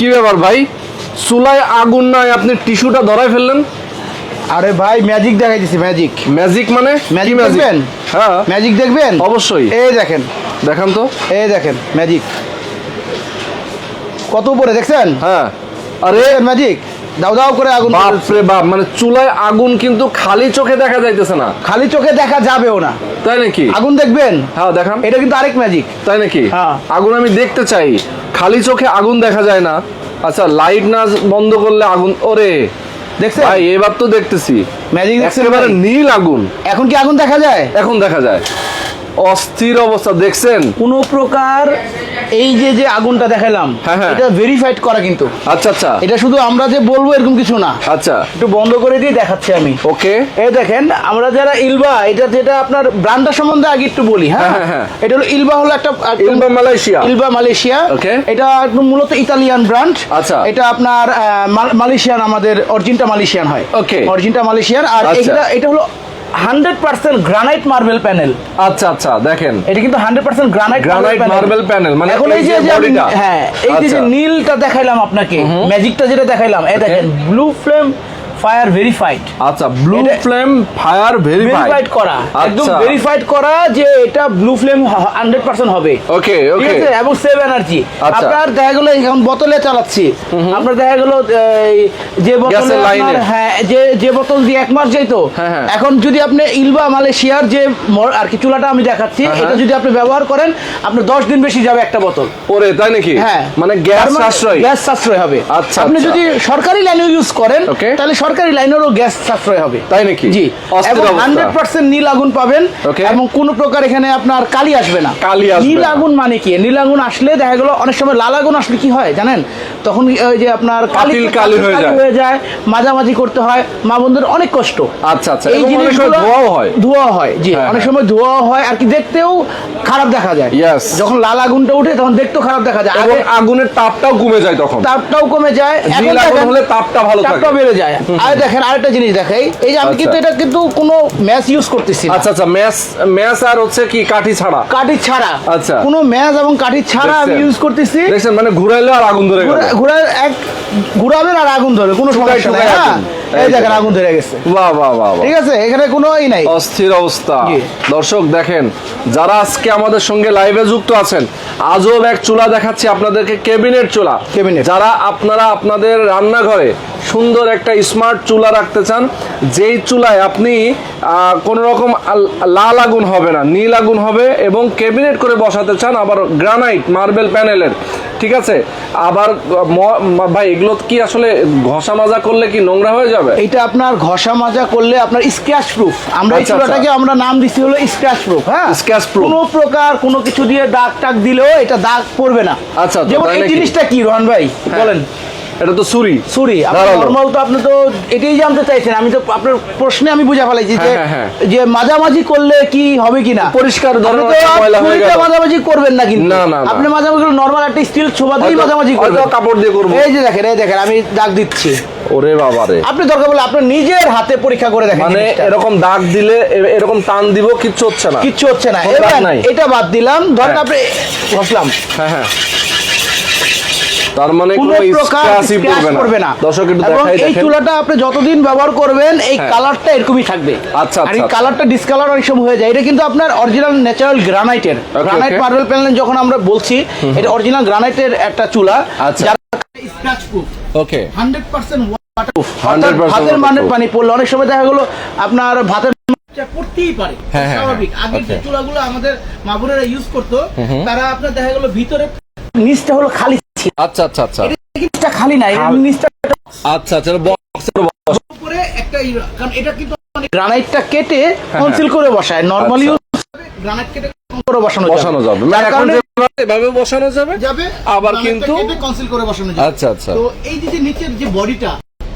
কি ব্যাপার ভাই? চুলায় আগুন নাই আপনি টিস্যুটা ধরাই ফেললেন? আরে ভাই ম্যাজিক দেখাই দিছি ম্যাজিক ম্যাজিক মানে ম্যাজিক দেখবেন? হ্যাঁ। ম্যাজিক দেখবেন? অবশ্যই। এই দেখেন। দেখান তো। এই দেখেন ম্যাজিক কত উপরে দেখছেন? হ্যাঁ। আরে ম্যাজিক দাও দাও করে আগুন বাপ জ্বলছে। রে বাপ মানে চুলায় আগুন কিন্তু খালি চোখে দেখা যাইতেছে না। খালি চোখে দেখা যাবেও না। তাই নাকি? আগুন দেখবেন? হ্যাঁ দেখান। এটা কিন্তু আরেক ম্যাজিক তাই নাকি? হ্যাঁ। আগুন আমি দেখতে চাই। খালি চোখে আগুন দেখা যায় না। আচ্ছা লাইট না বন্ধ করলে আগুন ওরে দেখছেন? ভাই এবার তো দেখতেছি। ম্যাজিক একেবারে নীল আগুন। এখন কি আগুন দেখা যায়? এখন দেখা যায়। অস্থির অবস্থা দেখছেন? কোনো প্রকার এই যে যে আগুনটা দেখালাম হ্যাঁ, হ্যাঁ। এটা ভেরিফাইড করা কিন্তু। আচ্ছা আচ্ছা। এটা শুধু আমরা যে বলব এরকম কিছু না। আচ্ছা। একটু বন্ধ করে দিয়ে দেখাচ্ছি আমি। ওকে। এই দেখেন আমরা যারা ইলবা এটা যেটা আপনার ব্র্যান্ডটা সম্বন্ধে আগে একটু বলি হ্যাঁ? হ্যাঁ। এটা হলো ইলবা হলো একটা ইলবা মালয়েশিয়া। ইলবা মালয়েশিয়া। ওকে। এটা একদম মূলত ইতালিয়ান ব্র্যান্ড। আচ্ছা। এটা আপনার মালয়েশিয়ান আমাদের অরিজিনটা মালয়েশিয়ান হয়। ওকে। অরিজিনটা মালয়েশিয়ান। আর আচ্ছা। এটা এটা হলো hundred percent granite marble panel. আচ্ছা আচ্ছা দেখেন। এটা কিন্তু hundred percent granite granite marble panel মানে এখন এই যে। হ্যাঁ এই যে যে আচ্ছা। নীলটা দেখাইলাম আপনাকে ম্যাজিকটা যেটা দেখাইলাম এই দেখেন ব্লু ফ্লেম ফায়ার ভেরিফাইড। আচ্ছা ব্লু ফ্লেম ফায়ার ভেরিফাইড করা একদম আচ্ছা ভেরিফাইড করা যে এটা ব্লু ফ্লেম হান্ড্রেড পার্সেন্ট হবে। ওকে ওকে এবং সেভ এনার্জি আচ্ছা। আপনার দেখা গেলো এখন বোতলে চালাচ্ছি। আপনার দেখা গেলো যে বোতলে হ্যাঁ যে যে বোতল দিয়ে এক মাস যাইতো হ্যাঁ, হ্যাঁ। এখন যদি আপনি ইলবা মালয়েশিয়ার যে আর কি চুলাটা আমি দেখাচ্ছি হ্যাঁ, এটা। যদি আপনি ব্যবহার করেন আপনার দশ দিন বেশি যাবে একটা বোতল। ওরে তাই নাকি? হ্যাঁ। মানে গ্যাস মানে সাশ্রয়। গ্যাস সাশ্রয় হবে। আচ্ছা, আপনি আচ্ছা। যদি সরকারি লাইনে ইউজ করেন. তাহলে সরকারি লাইনেরও গ্যাস সাশ্রয় হবে। তাই নাকি? জি। এবং। হান্ড্রেড পার্সেন্ট নীল আগুন পাবেন এবং কোনো প্রকার এখানে আপনার কালি আসবে না। কালি আসবে নীল আগুন মানে কি? নীল আগুন আসলে দেখা গেল অনেক সময় লাল আগুন আসলে কি হয় জানেন? তখন ওই যে আপনার পাতিল কালি হয়ে যায়। মাঝামাঝি করতে হয় মা বন্ধুর অনেক কষ্ট। আচ্ছা, আচ্ছা। এই জিনিসগুলো ধোঁয়াও হয়। ধোঁয়া হয় জি। হ্যাঁ, অনেক হ্যাঁ। সময় ধোঁয়া হয় আর কি দেখতেও খারাপ দেখা যায়। Yes. যখন লাল আগুনটা উঠে তখন দেখতেও খারাপ দেখা যায়। আগুনের তাপটাও কমে যায় তখন। তাপটাও কমে যায় এখন নীল আগুন হলে তাপটা ভালো থাকে। তাপটা বেড়ে যায়। আর দেখেন আরেকটা জিনিস দেখাই। এই যে আমি আচ্ছা। কিন্তু এটা কিন্তু কোনো ম্যাচ ইউজ করতেছি না। আচ্ছা আচ্ছা ম্যাচ ম্যাচ আর হচ্ছে কি কাঠি ছাড়া? কাঠি ছাড়া। আচ্ছা। কোনো ম্যাচ এবং কাঠি ছাড়া আমি ইউজ করতেছি। দেখছেন মানে ঘুরাইলে আর আগুন ধরে গেল। ঘুরা- ঘুরা এক ঘুরাবেন আর আগুন ধরে কোনো সমস্যা নাই। এই এই দেখেন দেখেন। আগুন ধরে গেছে বাহ বাহ বাহ বাহ। ঠিক আছে এখানে কোনো ই নাই অস্থির অবস্থা দর্শক দেখেন যারা আজকে আমাদের সঙ্গে লাইভে যুক্ত আছেন আজব এক চুলা দেখাচ্ছি আপনাদেরকে কেবিনেট চুলা Cabinet। যারা আপনারা আপনাদের রান্নাঘরে সুন্দর একটা স্মার্ট চুলা রাখতে চান যেই চুলায় আপনি আহ, কোনো রকম লাল আগুন হবে না নীল আগুন হবে এবং ক্যাবিনেট করে বসাতে চান আবার গ্রানাইট মার্বেল প্যানেলের ঠিক আছে? আবার ভাই এগুলো কি আসলে ঘষা মাজা করলে কি নোংরা হয়ে যাবে? এটা আপনার ঘষা মাজা করলে আপনার স্ক্র্যাচ প্রুফ আমরা এই আচ্ছা, চুলাটাকে আচ্ছা। আমরা নাম দিছি হলো স্ক্র্যাচ প্রুফ হ্যাঁ? স্ক্র্যাচ প্রুফ কোনো প্রকার কোনো কিছু দিয়ে দাগ টাগ দিলেও এটা দাগ পড়বে না। আচ্ছা, আচ্ছা, যেমন এই জিনিসটা কি রহন ভাই বলেন। এটা তো সরি ধারালো। নর্মাল তো আপনি তো এটাই জানতে চাইছেন। আমি তো আপনার প্রশ্নে আমি বুঝা ফেলাইছি যে হ্যাঁ, হ্যাঁ, যে মাঝামাঝি করলে কি হবে কিনা? পরিষ্কার আপনি হয়ে ছুরিটা গেল। মাঝামাঝি করবেন না কিন্তু। না, না। আপনি মাঝামাঝি নর্মাল একটা স্টিল ছোবা হয়তো- মাঝামাঝি করবেন। কাপড় দিয়ে করব। এই যে দেখেন এই দেখেন আমি দাগ দিচ্ছি। ওরে বাবা রে। আপনি দরকার বলে আপনার নিজের হাতে পরীক্ষা করে দেখেন মানে এরকম দাগ দিলে এরকম টান দিব কিচ্ছু হচ্ছে না। কিচ্ছু হচ্ছে না। এটা বাদ দিলাম। ধরেন হ্যাঁ। আপনি ঘষলাম হ্যাঁ হ্যাঁ। তার মানে কোনো প্রকার পড়বে না। দর্শক একটু দেখাই এই চুলাটা আপনি যতদিন ব্যবহার করবেন এই হ্যাঁ। কালারটা এরকমই থাকবে। আচ্ছা, আর এই আচ্ছা, কালারটা ডিসকালার অনেক সময় হয়ে যায়। এটা কিন্তু আপনার অরিজিনাল ন্যাচারাল গ্রানাইটের গ্রানাইট. মার্বেল প্যানেল যখন আমরা বলছি এটা অরিজিনাল গ্রানাইটের একটা চুলা। আচ্ছা। স্ক্র্যাচ প্রুফ ওকে 100% ভাতের মানে পানি পড়লে অনেক সময় দেখা গেলো আপনার ভাতের পারে। হ্যাঁ, হ্যাঁ, স্বাভাবিক। হ্যাঁ। আগের যে চুলাগুলো আমাদের ইউজ করতো তারা আপনার দেখা গেলো ভিতরে নিচটা হলো খালি ছিল আচ্ছা আচ্ছা আচ্ছা। খালি আচ্ছা আচ্ছা বক্সের উপরে একটা কারণ এটা কিন্তু গ্রানাইটটা কেটে হ্যাঁ, কনসিল করে বসায়। নরমালি গ্রানাইট কেটে করে বসানো বসানো যাবে। মানে এখন এভাবে বসানো যাবে যাবে আবার কিন্তু- কেটে কনসিল করে বসানো যাবে। আচ্ছা আচ্ছা। তো এই যে নিচের যে বডিটা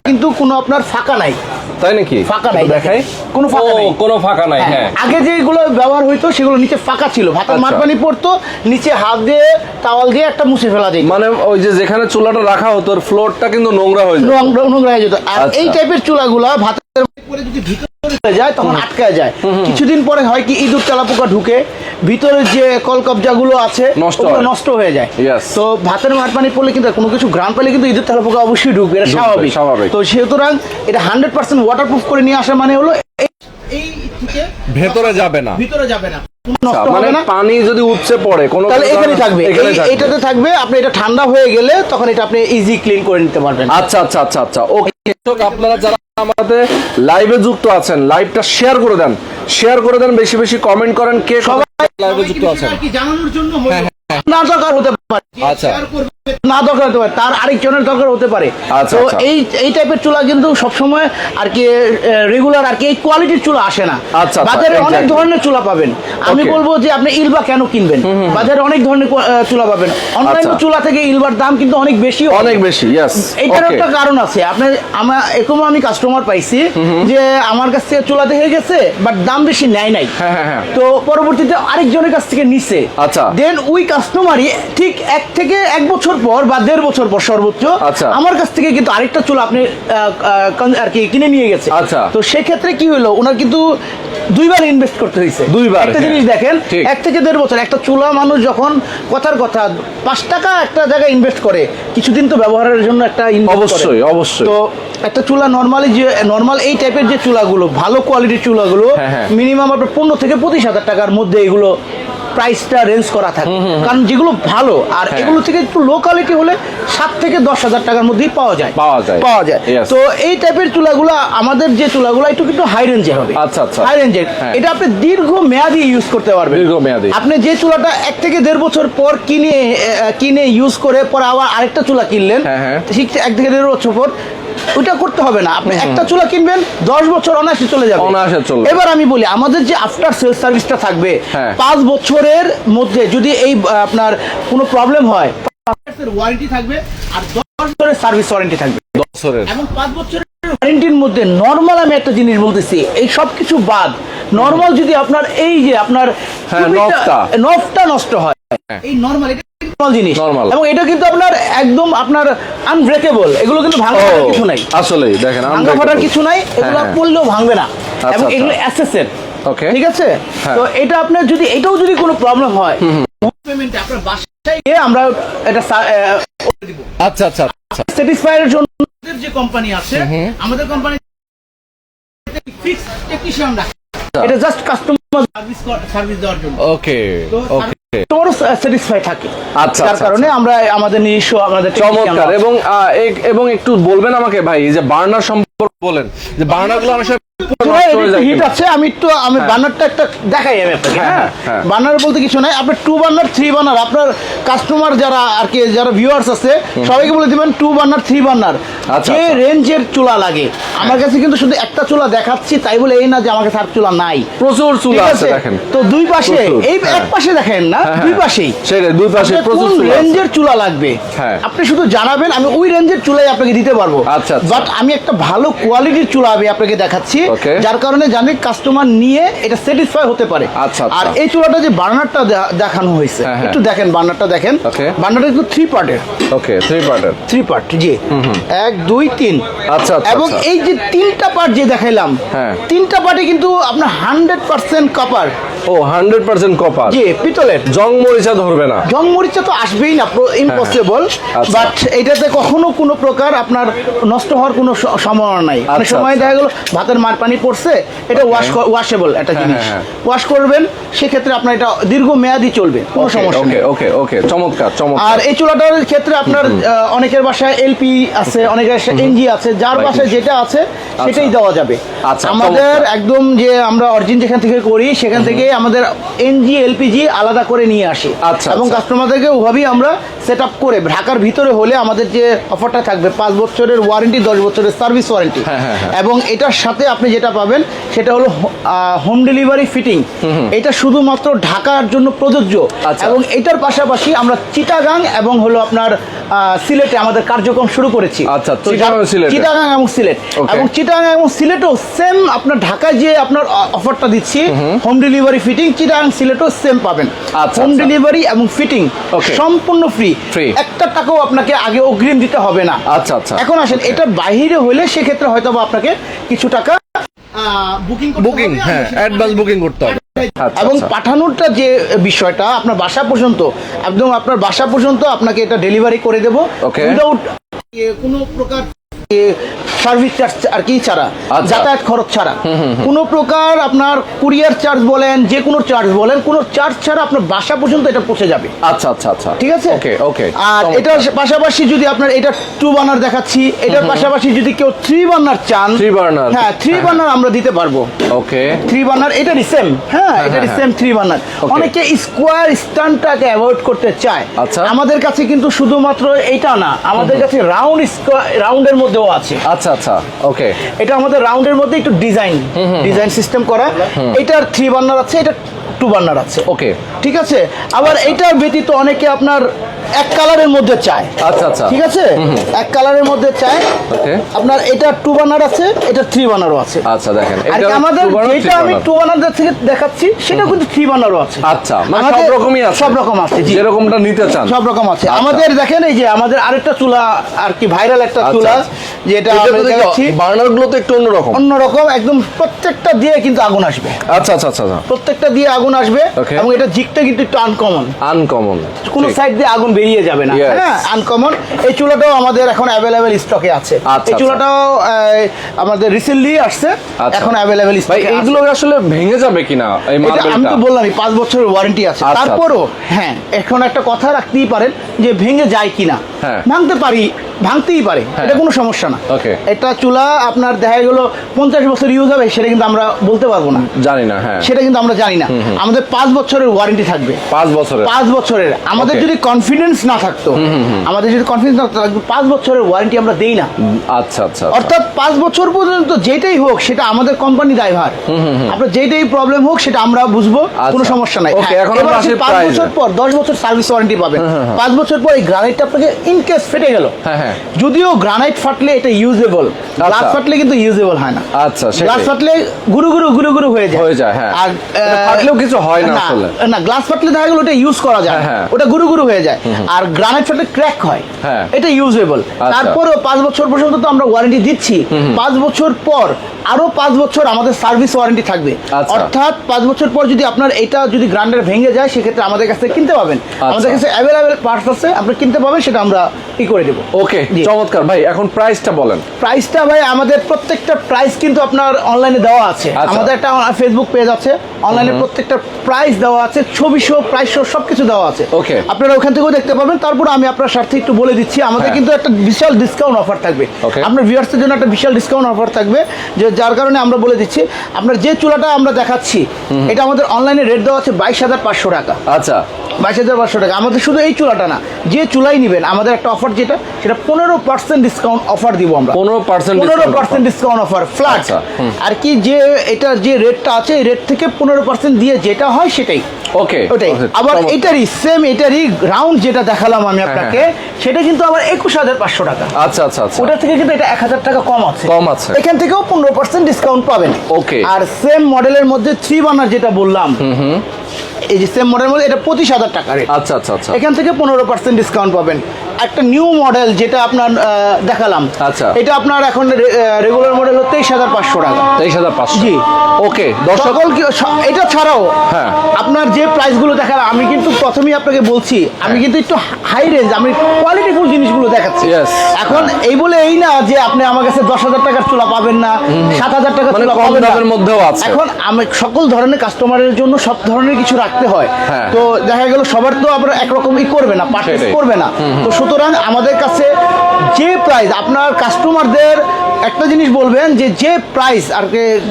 কিন্তু কোনো আপনার ফাঁকা নাই। তাই নাকি? ফাঁকা নাই। দেখাই। কোনো ফাঁকা নাই। কোনো ফাঁকা নাই হ্যাঁ। আগে যেগুলো ব্যবহার হইতো সেগুলো নিচে ফাঁকা ছিল। ভাতের আচ্ছা। মার পানি পড়তো নিচে হাত দিয়ে টাওয়াল দিয়ে একটা মুছে ফেলা যেত। মানে ওই যে যেখানে চুলাটা রাখা হতো ফ্লোরটা কিন্তু নোংরা হয়ে যায় নোংরা নোংরা হয়ে যেত। আর আচ্ছা। এই টাইপের চুলাগুলা ভাতের পরে যদি ভিতরে যায় তখন যায়। কিছুদিন পরে হয় কি ইঁদুর তেলাপোকা ঢুকে ভিতরে যে কলকবজা গুলো আছে নষ্ট নষ্ট হয়ে যায়। তো ভাতের মার পানি পড়লে কিন্তু কোনো কিছু গ্রাম পেলে কিন্তু ইঁদুর তেলা পোকা অবশ্যই ঢুকবে এটা স্বাভাবিক। স্বাভাবিক। তো সুতরাং এটা হান্ড্রেড পার্সেন্ট ওয়াটারপ্রুফ করে নিয়ে আসা মানে হলো এই- এই ভেতরে যাবে না। ভিতরে যাবে না। আচ্ছা, মানে পানি যদি উপচে পড়ে কোনো তাহলে এখানে থাকবে। এই- থাকবে। আপনি এটা ঠান্ডা হয়ে গেলে তখন এটা আপনি ইজি ক্লিন করে নিতে পারবেন। আচ্ছা আচ্ছা আচ্ছা আচ্ছা ওকে আপনারা যারা আমাদের লাইভে যুক্ত আছেন লাইভটা শেয়ার করে দেন। শেয়ার করে দেন বেশি বেশি কমেন্ট করেন কে সবাই লাইভে যুক্ত আছেন জানানোর জন্য হলো। না দরকার হতে পারে আচ্ছা। না দরকার হতে পারে তার আরেকজনের দরকার হতে পারে। আচ্ছা, তো আচ্ছা। এই এই টাইপের চুলা কিন্তু সবসময় আর কি রেগুলার আর কি এই কোয়ালিটির চুলা আসে না। আচ্ছা, বাজারে অনেক ধরনের চুলা পাবেন। আমি বলব যে আপনি ইলবা কেন কিনবেন? বাজারে অনেক ধরনের চুলা পাবেন। অনলাইন। চুলা থেকে ইলবার দাম কিন্তু অনেক বেশি অনেক বেশি এইটার একটা কারণ আছে। আপনার আমার এরকম আমি কাস্টমার পাইছি যে আমার কাছ থেকে চুলা দেখে গেছে বাট দাম বেশি নেয় নাই। হ্যাঁ, হ্যাঁ, হ্যাঁ। তো পরবর্তীতে আরেকজনের কাছ থেকে নিছে। আচ্ছা। দেন ওই কাস্টমারই ঠিক এক থেকে এক বছর পর বা দেড় বছর পর সর্বোচ্চ আচ্ছা। আমার কাছ থেকে কিন্তু আরেকটা চুলা আপনি আর কি কিনে নিয়ে গেছে আচ্ছা। তো সেক্ষেত্রে কি হলো ওনার কিন্তু দুইবার ইনভেস্ট করতে হয়েছে দুইবার, একটা হ্যাঁ। জিনিস দেখেন এক থেকে দেড় বছর একটা চুলা মানুষ যখন কথার কথা পাঁচ টাকা একটা জায়গায় ইনভেস্ট করে কিছুদিন তো ব্যবহারের জন্য একটা অবশ্যই, অবশ্যই। তো একটা চুলা নর্মালি যে নর্মাল এই টাইপের যে চুলাগুলো ভালো কোয়ালিটির চুলাগুলো হ্যাঁ, হ্যাঁ। মিনিমাম আপনার পনেরো থেকে পঁচিশ হাজার টাকার মধ্যে এগুলো প্রাইসটা রেঞ্জ করা থাকে কারণ যেগুলো ভালো আর হ্যাঁ। এগুলো থেকে একটু লো কোয়ালিটি হলে সাত থেকে দশ হাজার টাকার মধ্যেই পাওয়া যায় পাওয়া যায়। পাওয়া যায় তো এই টাইপের চুলাগুলো আমাদের যে চুলাগুলো একটু কিন্তু হাই রেঞ্জের হবে আচ্ছা, আচ্ছা। হাই রেঞ্জের হ্যাঁ। এটা আপনি দীর্ঘ মেয়াদি ইউজ করতে পারবেন দীর্ঘ মেয়াদি আপনি যে চুলাটা এক থেকে দেড় বছর পর কিনে কিনে ইউজ করে পরে আবার আরেকটা চুলা কিনলেন হ্যাঁ। ঠিক এক থেকে দেড় বছর পর ওইটা করতে হবে না আপনি একটা চুলা কিনবেন দশ বছর অনায়াসে চলে যাবে অনায়াসে চলবে। এবার আমি বলি আমাদের যে আফটার সেল সার্ভিসটা থাকবে হ্যাঁ। পাঁচ বছরের মধ্যে যদি এই আপনার কোনো প্রবলেম হয় ওয়ারেন্টি থাকবে আর দশ বছরের সার্ভিস ওয়ারেন্টি থাকবে বছরের এবং পাঁচ বছরের ওয়ারেন্টির মধ্যে নর্মাল আমি একটা জিনিস বলতেছি এই সব কিছু বাদ নর্মাল যদি আপনার এই যে আপনার হ্যাঁ, নখটা। নখটা নষ্ট হয় এই নর্মাল এটা জিনিস। এবং এটা কিন্তু আপনার একদম আপনার আনব্রেকেবল এগুলো কিন্তু ভাঙা কিছু নাই। আসলেই দেখেন ভাঙা ফাটার কিছু নাই এগুলো হ্যাঁ। পড়লেও ভাঙবে না। এবং আচ্ছা। এগুলো অ্যাসেসের Okay. ঠিক আছে? হ্যাঁ। তো এটা আপনার যদি এটাও যদি কোনো প্রবলেম হয় পেমেন্টে আপনার বাসায় গিয়ে আমরা এটা সা- আচ্ছা আচ্ছা আচ্ছা। স্যাটিসফাইয়ের জন্য আমাদের যে কোম্পানি আছে আমাদের কোম্পানি ফিক্স টেকনিশিয়ান রাখে। এটা জাস্ট কাস্টমার সার্ভিস সার্ভিস দেওয়ার জন্য। ওকে ওকে তোমারও স্যাটিসফাই থাকে। আচ্ছা, যার আচ্ছা, কারণে আমরা আমাদের নিজস্ব আমাদের চমৎকার। এবং এবং একটু বলবেন আমাকে ভাই যে বার্নার সম্পর্কে বলেন যে বার্নারগুলো অনেক হয়ে হিট আছে আমি একটু আমি বার্নারটা একটা দেখাই আমি আপনাকে হ্যাঁ, হ্যাঁ হ্যাঁ। বলতে কিছু নাই আপনার টু বার্নার থ্রি বার্নার আপনার কাস্টমার যারা আর কি যারা ভিউয়ার্স আছে সবাইকে বলে দিবেন টু বার্নার থ্রি বার্নার আচ্ছা, যে আচ্ছা। রেঞ্জের চুলা লাগে আমার কাছে কিন্তু শুধু একটা চুলা দেখাচ্ছি তাই বলে এই না যে আমার কাছে আর চুলা নাই প্রচুর চুলা আছে দেখেন তো দুই পাশে এই হ্যাঁ। এক পাশে দেখেন না হ্যাঁ, দুই হ্যাঁ। পাশেই সেটাই দুই পাশে প্রচুর। রেঞ্জের চুলা লাগবে হ্যাঁ। আপনি শুধু জানাবেন আমি ওই রেঞ্জের চুলাই আপনাকে দিতে পারব আচ্ছা, আচ্ছা। বাট আমি একটা ভালো কোয়ালিটির চুলা আমি আপনাকে দেখাচ্ছি. যার কারণে জানি কাস্টমার নিয়ে এটা স্যাটিসফাই হতে পারে আচ্ছা, আচ্ছা। আর এই চুলাটা যে বার্নারটা দেখানো হয়েছে হ্যাঁ, হ্যাঁ। একটু দেখেন বার্নারটা দেখেন. বার্নারটা কিন্তু থ্রি পার্টের ওকে থ্রি পার্টের থ্রি পার্ট জি এক দুই তিন আচ্ছা, আচ্ছা, এবং আচ্ছা। এই যে তিনটা পার্ট যে দেখাইলাম হ্যাঁ। তিনটা পার্টে কিন্তু আপনার হান্ড্রেড পার্সেন্ট কপার ও হান্ড্রেড পার্সেন্ট কপার জি পিতলের। জং মরিচা ধরবে না। জং মরিচা তো আসবেই না ইম্পসিবল আচ্ছা। বাট এটাতে কখনো কোনো প্রকার আপনার নষ্ট হওয়ার কোনো সম্ভাবনা নাই। অনেক আচ্ছা, সময় আচ্ছা। দেখা গেল ভাতের মার পানি পড়ছে এটা ওয়াশ ওয়াশেবল একটা হ্যাঁ, জিনিস। হ্যাঁ, ওয়াশ করবেন সেক্ষেত্রে আপনার এটা দীর্ঘ মেয়াদি চলবে কোনো সমস্যা ওকে ওকে ওকে চমৎকার আর এই চুলাটার ক্ষেত্রে আপনার অনেকের বাসায় এলপি আছে অনেকের এনজি আছে যার. বাসায় যেটা আছে সেটাই দেওয়া যাবে। আচ্ছা, আমাদের একদম যে আমরা অরিজিন যেখান থেকে করি সেখান থেকে আমাদের এনজি এলপিজি আলাদা করে নিয়ে আসি। আচ্ছা, এবং আচ্ছা। কাস্টমারদেরকে ওভাবেই আমরা সেট আপ করে ঢাকার ভিতরে হলে আমাদের যে অফারটা থাকবে পাঁচ বছরের ওয়ারেন্টি দশ বছরের সার্ভিস ওয়ারেন্টি হ্যাঁ, হ্যাঁ, হ্যাঁ। এবং এটার সাথে আপনি যেটা পাবেন সেটা হলো হোম ডেলিভারি ফিটিং এটা শুধুমাত্র ঢাকার জন্য প্রযোজ্য। আচ্ছা। এবং এটার পাশাপাশি আমরা চিটাগাং এবং হলো আপনার সিলেটে আমাদের কার্যক্রম শুরু করেছি। আচ্ছা। চিটাগাং এবং সিলেট। এবং চিটাগাং এবং সিলেটও সেম আপনার ঢাকায় যে আপনার অফারটা দিচ্ছি হোম ডেলিভারি ফিটিং চিটাগাং সিলেটও সেম পাবেন আচ্ছা, হোম আচ্ছা। ডেলিভারি এবং ফিটিং সম্পূর্ণ ফ্রি. একটা টাকাও আপনাকে আগে অগ্রিম দিতে হবে না আচ্ছা, আচ্ছা। এখন আসেন এটা বাইরে হলে সেক্ষেত্রে হয়তো আপনাকে কিছু টাকা বুকিং বুকিং হ্যাঁ অ্যাডভান্স বুকিং করতে হবে আচ্ছা, এবং আচ্ছা। পাঠানোরটা যে বিষয়টা আপনার বাসা পর্যন্ত একদম আপনার বাসা পর্যন্ত আপনাকে এটা ডেলিভারি করে দেবো. উইদাউট কোনো প্রকার সার্ভিস চার্জ আর কি ছাড়া আচ্ছা। যাতায়াত খরচ ছাড়া। কোনো প্রকার আপনার কুরিয়ার চার্জ বলেন যে কোনো চার্জ বলেন কোনো চার্জ ছাড়া আপনার বাসা পর্যন্ত এটা পৌঁছে যাবে। আচ্ছা আচ্ছা আচ্ছা। ঠিক আছে? ওকে ওকে আর এটার পাশাপাশি যদি আপনার এটা টু বার্নার দেখাচ্ছি এটার পাশাপাশি যদি কেউ থ্রি বার্নার চান Three burner। হ্যাঁ থ্রি হ্যাঁ, বার্নার আমরা দিতে পারব। ওকে। থ্রি বার্নার এটারই সেম হ্যাঁ হ্যাঁ, সেম থ্রি বার্নার অনেকে স্কোয়ার স্ট্যান্ডটাকে অ্যাভয়েড করতে চায়। আচ্ছা। আমাদের কাছে কিন্তু শুধুমাত্র এটা না আমাদের কাছে রাউন্ড স্কোয়ার রাউন্ডের মধ্যেও আছে। আচ্ছা আচ্ছা ওকে এটা আমাদের রাউন্ডের মধ্যে একটু ডিজাইন ডিজাইন সিস্টেম করা। এটার থ্রি বার্নার আছে এটা টু বার্নার আছে। ওকে ঠিক আছে? আবার এইটার ব্যতীত অনেকে আপনার এক কালারের মধ্যে চায়। আচ্ছা আচ্ছা। ঠিক আছে? এক কালারের মধ্যে চায়। Okay. আপনার এটা টু বার্নার আছে এটা থ্রি বার্নারও আছে। আচ্ছা দেখেন। আর আমাদের যেটা আমি। টু বার্নার থেকে দেখাচ্ছি সেটা কিন্তু থ্রি বার্নারও আছে। আচ্ছা মানে সব রকমই আছে। সব রকম আছে জি। যেরকমটা নিতে চান। সব রকম আছে। আচ্ছা। আমাদের দেখেন এই যে আমাদের আরেকটা চুলা আর কি ভাইরাল একটা আচ্ছা, চুলা আচ্ছা। যেটা এটা আমি দেখাচ্ছি। বার্নারগুলো তো একটু অন্যরকম। অন্যরকম একদম প্রত্যেকটা দিয়ে কিন্তু আগুন আসবে। আচ্ছা আচ্ছা আচ্ছা প্রত্যেকটা দিয়ে আগুন আসবে. এবং এটা জিকটা কিন্তু একটু আনকমন আনকমন কোনো সাইড দিয়ে আগুন বেরিয়ে যাবে না। হ্যাঁ আনকমন এই চুলাটাও আমাদের এখন অ্যাভেলেবেল স্টকে আছে। আচ্ছা, এই চুলাটাও আমাদের রিসেন্টলি আসছে আচ্ছা। এখন অ্যাভেলেবেল ভাই স্টকে এইগুলো আসলে ভেঙে যাবে কিনা এই মার্বেলটা আমি তো বললামই 5 বছরের ওয়ারেন্টি আছে। আচ্ছা, তারপরও হ্যাঁ এখন একটা কথা রাখতেই পারেন যে ভেঙে যায় কিনা। হ্যাঁ। ভাঙতে পারি ভাঙতেই পারে হ্যাঁ। এটা কোনো সমস্যা না. এটা চুলা আপনার দেখা গেল পঞ্চাশ বছর ইউজ হবে সেটা কিন্তু আমরা বলতে পারব না। জানি না হ্যাঁ। সেটা কিন্তু আমরা জানি না। আমাদের পাঁচ বছরের ওয়ারেন্টি থাকবে। পাঁচ বছরের? পাঁচ বছরের। আমাদের যদি কনফিডেন্স না থাকতো আমাদের যদি কনফিডেন্স না থাকতো পাঁচ বছরের ওয়ারেন্টি আমরা দেই না। আচ্ছা আচ্ছা আচ্ছা। অর্থাৎ পাঁচ বছর পর্যন্ত যেটাই হোক সেটা আমাদের কোম্পানি দায়ভার আপনার যেটাই প্রবলেম হোক সেটা আমরা বুঝব কোনো আচ্ছা। সমস্যা নাই। হ্যাঁ, পাঁচ বছর পর দশ বছর সার্ভিস ওয়ারেন্টি পাবেন। পাঁচ বছর পর এই গ্রানাইটটা আপনাকে ইন কেস ফেটে গেল। হ্যাঁ, হ্যাঁ। যদিও গ্রানাইট ফাটলে এটা ইউজেবল গ্লাস ফাটলে কিন্তু ইউজেবল হয় না। আচ্ছা, গ্লাস ফাটলে গুরু গুরু গুরু গুরু হয়ে যায়। হয়ে যায়, হ্যাঁ। আর ফাটলেও কিছু হয় না আসলে। না গ্লাস ফাটলে দেখা গেল ওটা ইউজ করা যায় হ্যাঁ, হ্যাঁ। ওটা গুরু গুরু হয়ে যায়। আর গ্রানাইট ফাটলে ক্র্যাক হয়। হ্যাঁ। এটা ইউজেবল আচ্ছা। তারপরেও পাঁচ বছর পর্যন্ত তো আমরা ওয়ারেন্টি দিচ্ছি। পাঁচ বছর পর আরও পাঁচ বছর আমাদের সার্ভিস ওয়ারেন্টি থাকবে। আচ্ছা। অর্থাৎ পাঁচ বছর পর যদি আপনার এটা যদি গ্রাইন্ডার ভেঙে যায় সেক্ষেত্রে আমাদের কাছ থেকে কিনতে পাবেন। আচ্ছা। আমাদের কাছে অ্যাভেলেবেল পার্টস আছে আপনি কিনতে পাবেন সেটা আমরা ই করে দেবো। ওকে জি। চমৎকার। ভাই এখন প্রাইসটা বলেন। প্রাইসটা ভাই আমাদের প্রত্যেকটা প্রাইস কিন্তু আপনার অনলাইনে দেওয়া আছে। আচ্ছা। আমাদের একটা ফেসবুক পেজ আছে। অনলাইনে প্রত্যেকটা প্রাইস দেওয়া আছে। ছবি সহ প্রাইস সহ সবকিছু দেওয়া আছে। Okay. আপনারা ওখান থেকেও দেখতে পাবেন তারপর আমি আপনার স্বার্থে একটু বলে দিচ্ছি। আমাদের হ্যাঁ। কিন্তু একটা বিশাল ডিসকাউন্ট অফার থাকবে. আপনার ভিউয়ার্সের জন্য একটা বিশাল ডিসকাউন্ট অফার থাকবে। যে যার কারণে আমরা বলে দিচ্ছি আপনার যে চুলাটা আমরা দেখাচ্ছি এটা আমাদের অনলাইনে রেট দেওয়া আছে বাইশ হাজার পাঁচশো টাকা। আচ্ছা। বাইশ হাজার পাঁচশো টাকা। আমাদের শুধু এই চুলাটা না যে চুলাই নেবেন আমাদের একটা অফার যেটা সেটা পনেরো পার্সেন্ট ডিসকাউন্ট অফার দিব আমরা। পনেরো পার্সেন্ট পনেরো পার্সেন্ট ডিসকাউন্ট অফার ফ্ল্যাট আর কি যে এটা যে রেটটা আছে এই রেট থেকে পনেরো পার্সেন্ট দিয়ে যেটা হয় সেটাই। ওকে ওটাই। আবার এটারই সেম এটারই রাউন্ড যেটা দেখালাম আমি হ্যাঁ, আপনাকে সেটা কিন্তু আবার একুশ হাজার পাঁচশো টাকা। আচ্ছা আচ্ছা আচ্ছা। ওটা থেকে কিন্তু এটা এক হাজার টাকা কম আছে। কম আছে। এখান থেকেও পনেরো পার্সেন্ট ডিসকাউন্ট পাবেন। Okay. আর সেম মডেলের মধ্যে থ্রি বানার যেটা বললাম এই যে সেম মডেলের মধ্যে এটা পঁচিশ হাজার টাকা রেট আচ্ছা আচ্ছা আচ্ছা। এখান থেকে পনেরো পার্সেন্ট ডিসকাউন্ট পাবেন। একটা নিউ মডেল যেটা আপনার দেখালাম আচ্ছা। এটা আপনার এখন রেগুলার মডেল হচ্ছে তেইশ হাজার পাঁচশো টাকা তেইশ হাজার পাঁচশো জি। ওকে দর্শক এটা ছাড়াও হ্যাঁ। আপনার যে প্রাইসগুলো দেখালাম আমি কিন্তু প্রথমেই আপনাকে বলছি আমি কিন্তু একটু হাই রেঞ্জ আমি কোয়ালিটিফুল জিনিসগুলো দেখাচ্ছি এখন এই বলে এই না যে আপনি আমার কাছে দশ হাজার টাকার চুলা পাবেন না সাত হাজার টাকার মানে চুলা পাবেন দামের মধ্যেও আছে। এখন আমি সকল ধরনের কাস্টমারের জন্য সব ধরনের কিছু রাখতে হয় হ্যাঁ। তো দেখা গেল সবার তো আপনার একরকমই করবে না সেটাই। করবে না তো সুতরাং আমাদের কাছে যে প্রাইস আপনার কাস্টমারদের একটা জিনিস বলবেন যে যে প্রাইস আর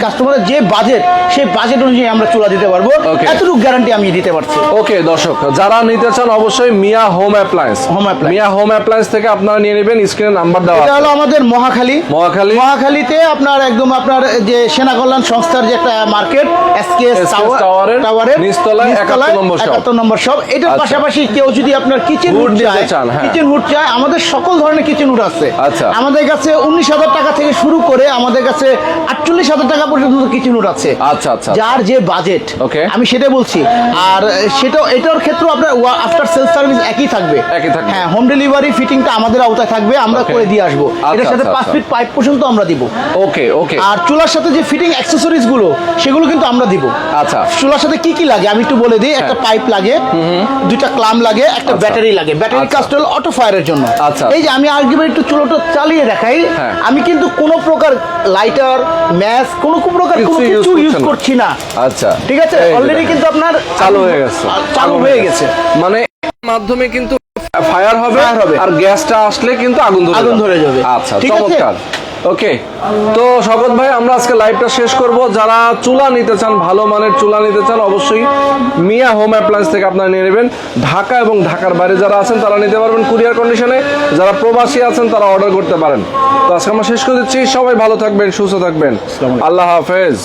কাস্টমারের যে বাজেট সেই বাজেট অনুযায়ী আমরা চুলা দিতে পারব. এতটুকু গ্যারান্টি আমি দিতে পারছি ওকে দর্শক যারা নিতে চান অবশ্যই Mia home appliance appliance। Mia home appliance থেকে আপনারা নিয়ে নেবেন স্ক্রিনে নাম্বার দেওয়া এটা হলো আমাদের মহাখালী মহাখালী মহাখালীতে আপনার একদম আপনার যে সেনা কল্যাণ সংস্থার যে একটা মার্কেট এসকেএস SKS টাওয়ারের টাওয়ারের নিচতলায় 71 নম্বর shop। একাত্তর নম্বর সব এটার আচ্ছা। পাশাপাশি কেউ যদি আপনার কিচেন হুড চায় চান, হ্যাঁ। কিচেন হুড চায় আমাদের সকল ধরনের কিচেন হুড আছে আচ্ছা। আমাদের কাছে উনিশ হাজার টাকা থেকে থেকে শুরু করে আমাদের কাছে আটচল্লিশ হাজার টাকা পর্যন্ত কিচেন নোট আছে। আচ্ছা আচ্ছা যার যে বাজেট Okay. আমি সেটা বলছি। আর সেটা এটার ক্ষেত্রে আপনার আফটার সেলস সার্ভিস একই থাকবে। একই থাকবে। হ্যাঁ হোম ডেলিভারি ফিটিংটা আমাদের আওতায় থাকবে। আমরা করে দিয়ে আসব। আচ্ছা, এটার সাথে আচ্ছা, পাঁচ আচ্ছা। ফিট পাইপ পর্যন্ত আমরা দিব। ওকে ওকে আর চুলার সাথে যে ফিটিং অ্যাক্সেসরিজগুলো সেগুলো কিন্তু আমরা দিব। আচ্ছা। চুলার সাথে কি কি লাগে? আমি একটু বলে দিই। একটা পাইপ লাগে দুইটা ক্লাম লাগে একটা ব্যাটারি লাগে। ব্যাটারি আচ্ছা। কাজটা অটো ফায়ারের জন্য। আচ্ছা। এই যে আমি আর্গুমেন্ট একটু চুলোটা চালিয়ে দেখাই। হ্যাঁ। আমি কিন্তু কোনো প্রকার লাইটার ম্যাচ কোনো প্রকার কোনো কিছু ইউজ করছি না। আচ্ছা। ঠিক আছে? অলরেডি কিন্তু আপনার চালু হয়ে গেছে। চালু হয়ে গেছে। মানে মাধ্যমে কিন্তু ফায়ার হবে। আর গ্যাসটা আসলে কিন্তু আগুন ধরে আগুন ধরে যাবে। আচ্ছা ঠিক চমৎকার। ওকে তো শকত ভাই আমরা আজকে লাইভটা শেষ করব। যারা চুলা নিতে চান ভালো মানের চুলা নিতে চান অবশ্যই মিয়া হোম অ্যাপ্লায়েন্স থেকে আপনারা নিয়ে নেবেন। ঢাকা এবং ঢাকার বাইরে যারা আছেন তারা নিতে পারবেন কুরিয়ার কন্ডিশনে যারা প্রবাসী আছেন তারা অর্ডার করতে পারেন। তো আজকে আমরা শেষ করে দিচ্ছি। সবাই ভালো থাকবেন সুস্থ থাকবেন। আল্লাহ হাফেজ।